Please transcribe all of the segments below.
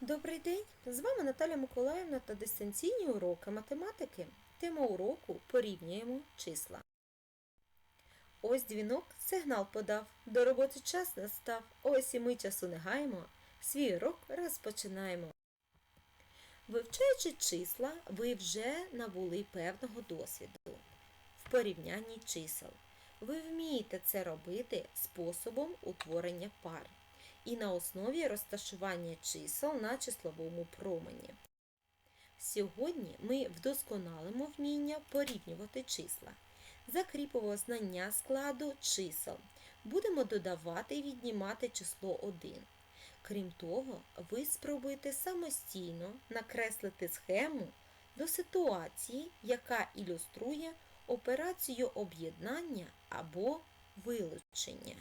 Добрий день! З вами Наталя Миколаївна та дистанційні уроки математики. Тема уроку порівнюємо числа. Ось дзвінок сигнал подав. До роботи час настав. Ось і ми часу не гаємо. Свій урок розпочинаємо. Вивчаючи числа, ви вже набули певного досвіду в порівнянні чисел. Ви вмієте це робити способом утворення пар і на основі розташування чисел на числовому промені. Сьогодні ми вдосконалимо вміння порівнювати числа. Закріпимо знання складу чисел. Будемо додавати і віднімати число 1. Крім того, ви спробуєте самостійно накреслити схему до ситуації, яка ілюструє операцію об'єднання або вилучення.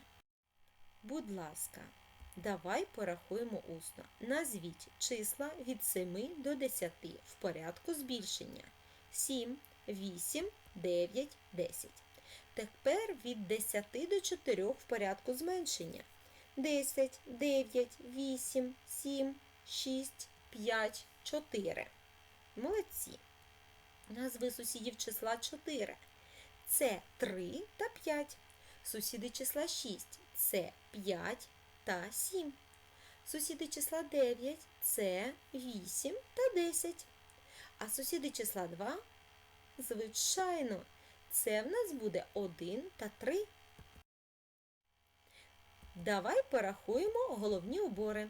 Будь ласка, давай порахуємо усно. Назвіть числа від 7 до 10 в порядку збільшення. 7, 8, 9, 10. Тепер від 10 до 4 в порядку зменшення. 10, 9, 8, 7, 6, 5, 4. Молодці. Назви сусідів числа 4. Це 3 та 5. Сусіди числа 6. Це 5 та 7. Сусіди числа 9 це 8 та 10. А сусіди числа 2, звичайно, це в нас буде 1 та 3. Давай порахуємо головні убори.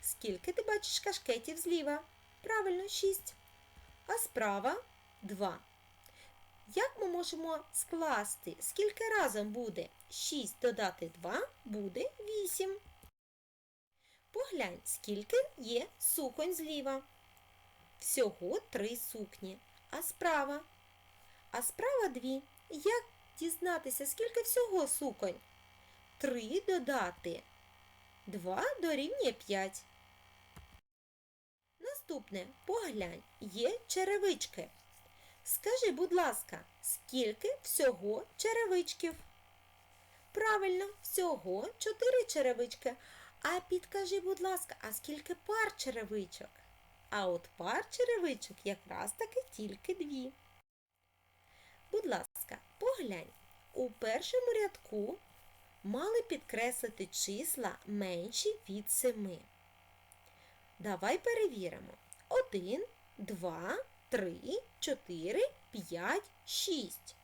Скільки ти бачиш кашкетів зліва? Правильно, 6. А справа 2. Як ми можемо скласти? Скільки разом буде 6 додати 2 буде 8. Поглянь, скільки є суконь зліва. Всього три сукні. А справа? А справа дві. Як дізнатися, скільки всього суконь? Три додати. Два дорівнює п'ять. Наступне, поглянь, є черевички. Скажи, будь ласка, скільки всього черевичків? Правильно, всього чотири черевички. А підкажи, будь ласка, а скільки пар черевичок? А от пар черевичок якраз таки тільки дві. Будь ласка, поглянь, у першому рядку мали підкреслити числа менші від семи. Давай перевіримо. Один, два, три, чотири, п'ять, шість.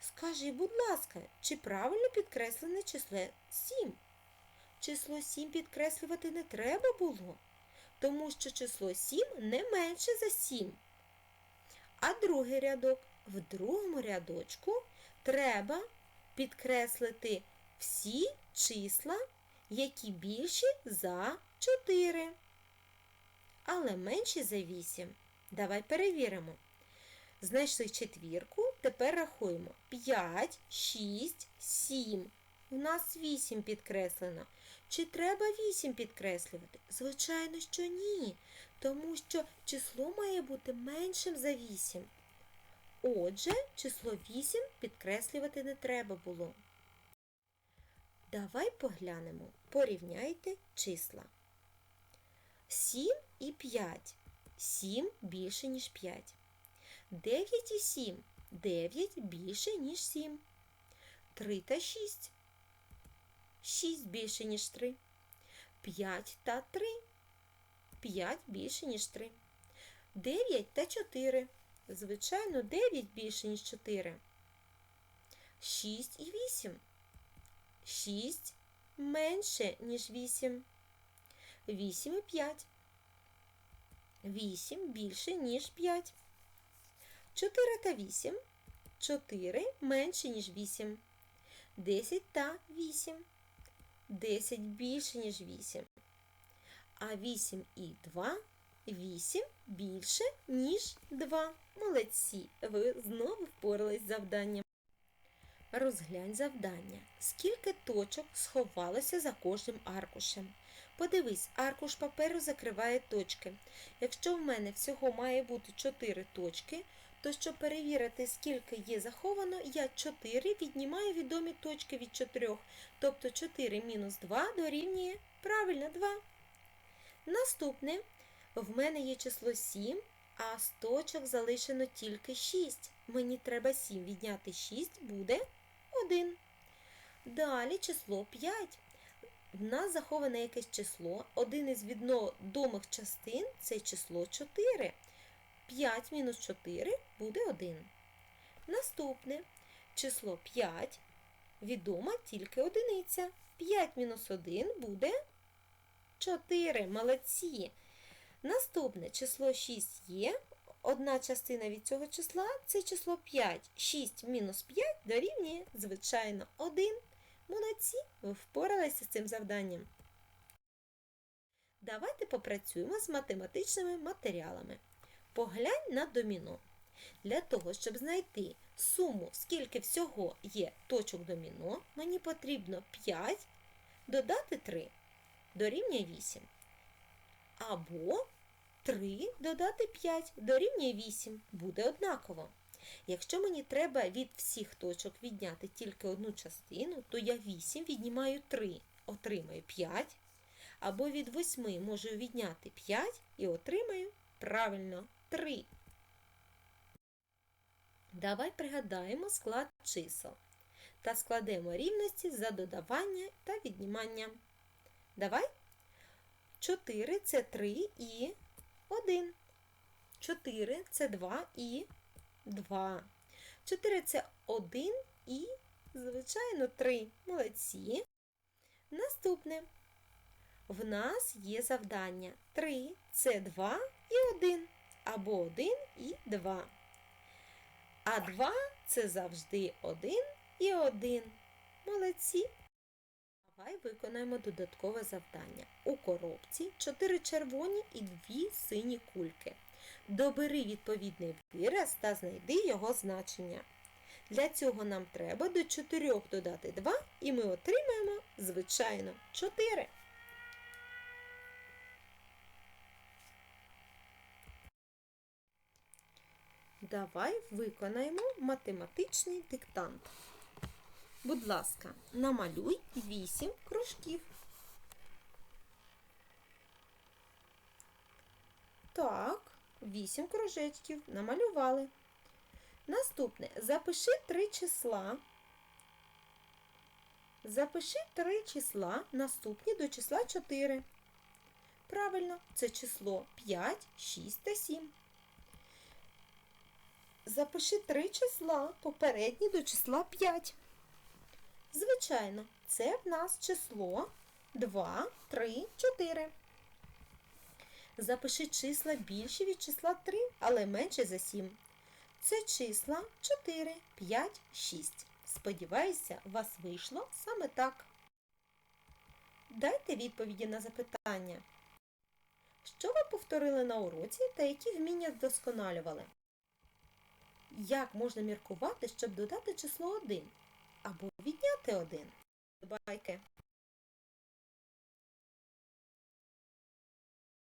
Скажи, будь ласка, чи правильно підкреслене число 7? Число 7 підкреслювати не треба було, тому що число 7 не менше за 7. А другий рядок. В другому рядочку треба підкреслити всі числа, які більші за 4, але менші за 8. Давай перевіримо. Знайшли четвірку, тепер рахуємо 5, 6, 7. У нас 8 підкреслено. Чи треба 8 підкреслювати? Звичайно, що ні, тому що число має бути меншим за 8. Отже, число 8 підкреслювати не треба було. Давай поглянемо, порівняйте числа. 7 і 5. 7 більше, ніж 5. 9 і 7. 9 більше, ніж 7. 3 та 6. 6 більше, ніж 3. 5 та 3. 5 більше, ніж 3. 9 та 4. Звичайно, 9 більше, ніж 4. 6 і 8. 6 менше, ніж 8. 8 і 5. 8 більше, ніж 5. 4 та 8. 4 менше, ніж 8. 10 та 8. 10 більше, ніж 8. А 8 і 2 8 більше, ніж 2. Молодці! Ви знову впорались з завданням. Розглянь завдання. Скільки точок сховалося за кожним аркушем? Подивись, аркуш паперу закриває точки. Якщо в мене всього має бути 4 точки, то щоб перевірити, скільки є заховано, я 4 віднімаю відомі точки від 4. Тобто 4 мінус 2 дорівнює правильно 2. Наступне. В мене є число 7, а з точок залишено тільки 6. Мені треба 7 відняти 6 буде 1. Далі число 5. В нас заховане якесь число. Один із відомих частин це число 4. 5 мінус 4 буде 1. Наступне число 5. Відома тільки одиниця. 5 мінус 1 буде 4. Молодці. Наступне число 6 є. Одна частина від цього числа це число 5. 6 мінус 5 дорівнює, звичайно, 1. Молодці, ви впоралися з цим завданням. Давайте попрацюємо з математичними матеріалами. Поглянь на доміно. Для того, щоб знайти суму, скільки всього є точок доміно, мені потрібно 5 додати 3 дорівнює 8. Або 3 додати 5 дорівнює 8 буде однаково. Якщо мені треба від всіх точок відняти тільки одну частину, то я 8 віднімаю 3, отримаю 5. Або від 8 можу відняти 5 і отримаю правильно 3. Давай пригадаємо склад чисел та складемо рівності за додавання та віднімання. Давай. 4 це 3 і 1. 4 це 2 і 2. 4 це 1 і, звичайно, 3. Молодці. Наступне. В нас є завдання 3 це 2 і 1. Або 1 і 2. А 2 це завжди 1 і 1. Молодці. Давай виконаємо додаткове завдання. У коробці 4 червоні і 2 сині кульки. Добери відповідний вираз та знайди його значення. Для цього нам треба до 4 додати 2 і ми отримаємо, звичайно, 4. Давай виконаємо математичний диктант. Будь ласка, намалюй 8 кружків. Так, 8 кружечків намалювали. Наступне запиши три числа. Запиши три числа, наступні до числа 4. Правильно, це число 5, 6 та 7. Запиши три числа, попередні до числа 5. Звичайно, це в нас число 2, 3, 4. Запиши числа більші від числа 3, але менше за 7. Це числа 4, 5, 6. Сподіваюся, у вас вийшло саме так. Дайте відповіді на запитання. Що ви повторили на уроці та які вміння вдосконалювали? Як можна міркувати, щоб додати число 1? Або відняти 1? Байки.